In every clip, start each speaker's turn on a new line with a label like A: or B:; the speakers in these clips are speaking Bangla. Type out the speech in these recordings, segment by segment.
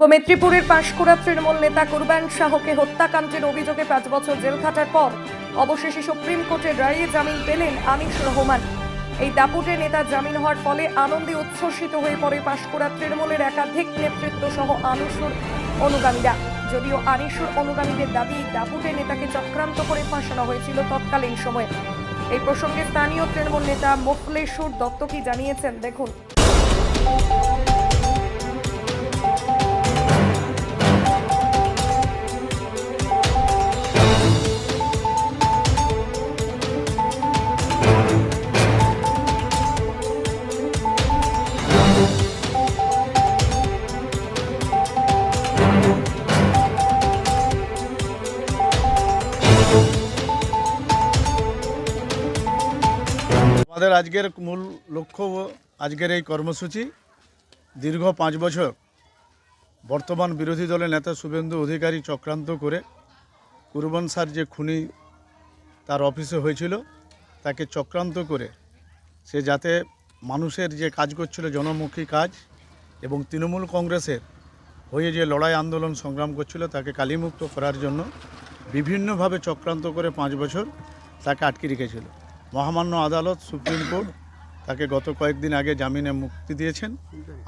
A: মেদিনীপুরের পাঁশকুড়া তৃণমূল নেতা কুরবান শাহকে হত্যাকাণ্ডের অভিযোগে পাঁচ বছর জেল খাটার পর অবশেষে সুপ্রিম কোর্টের রায়ে জামিন পেলেন আনিস রহমান। এই দাপুটে নেতা জামিন হওয়ার ফলে আনন্দে উচ্ছ্বসিত হয়ে পড়ে পাঁশকুড়া তৃণমূলের একাধিক নেতৃত্ব সহ আনিসুর অনুগামীরা। যদিও আনিসুর অনুগামীদের দাবি, দাপুটে নেতাকে চক্রান্ত করে ফাঁসানো হয়েছিল তৎকালীন সময়ে। এই প্রসঙ্গে স্থানীয় তৃণমূল নেতা মোফলেশ্বর দত্ত কি জানিয়েছেন, দেখুন।
B: আমাদের আজকের মূল লক্ষ্য আজকের এই কর্মসূচি দীর্ঘ পাঁচ বছর বর্তমান বিরোধী দলের নেতা শুভেন্দু অধিকারী চক্রান্ত করে কুরবান স্যার যে খুনি তার অফিসে হয়েছিল, তাকে চক্রান্ত করে সে যাতে মানুষের যে কাজ করছিল, জনমুখী কাজ এবং তৃণমূল কংগ্রেসের হয়ে যে লড়াই আন্দোলন সংগ্রাম করছিল, তাকে কালিমুক্ত করার জন্য বিভিন্নভাবে চক্রান্ত করে পাঁচ বছর তাকে আটকে রেখেছিল। মহামান্য আদালত, সুপ্রিম কোর্ট, তাকে গত কয়েকদিন আগে জামিনে মুক্তি দিয়েছেন।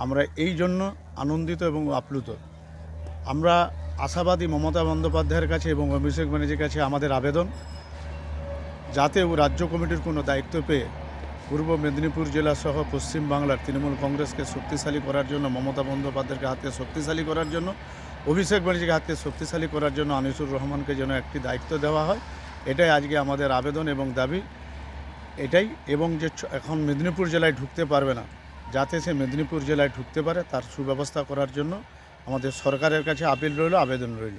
B: আমরা এই জন্য আনন্দিত এবং আপ্লুত। আমরা আশাবাদী মমতা বন্দ্যোপাধ্যায়ের কাছে এবং অভিষেক ব্যানার্জির কাছে আমাদের আবেদন, যাতে ও রাজ্য কমিটির কোনো দায়িত্ব পেয়ে পূর্ব মেদিনীপুর জেলা সহ পশ্চিম বাংলার তৃণমূল কংগ্রেসকে শক্তিশালী করার জন্য, মমতা বন্দ্যোপাধ্যায়কে হাতকে শক্তিশালী করার জন্য, অভিষেক ব্যানার্জিকে হাতকে শক্তিশালী করার জন্য আনিসুর রহমানকে যেন একটি দায়িত্ব দেওয়া হয়, এটাই আজকে আমাদের আবেদন এবং দাবি। এটাই এবং যে এখন মেদিনীপুর জেলায় ঢুকতে পারবে না, যাতে সে মেদিনীপুর জেলায় ঢুকতে পারে, তার সুব্যবস্থা করার জন্য আমাদের সরকারের কাছে আপিল রইল, আবেদন রইল।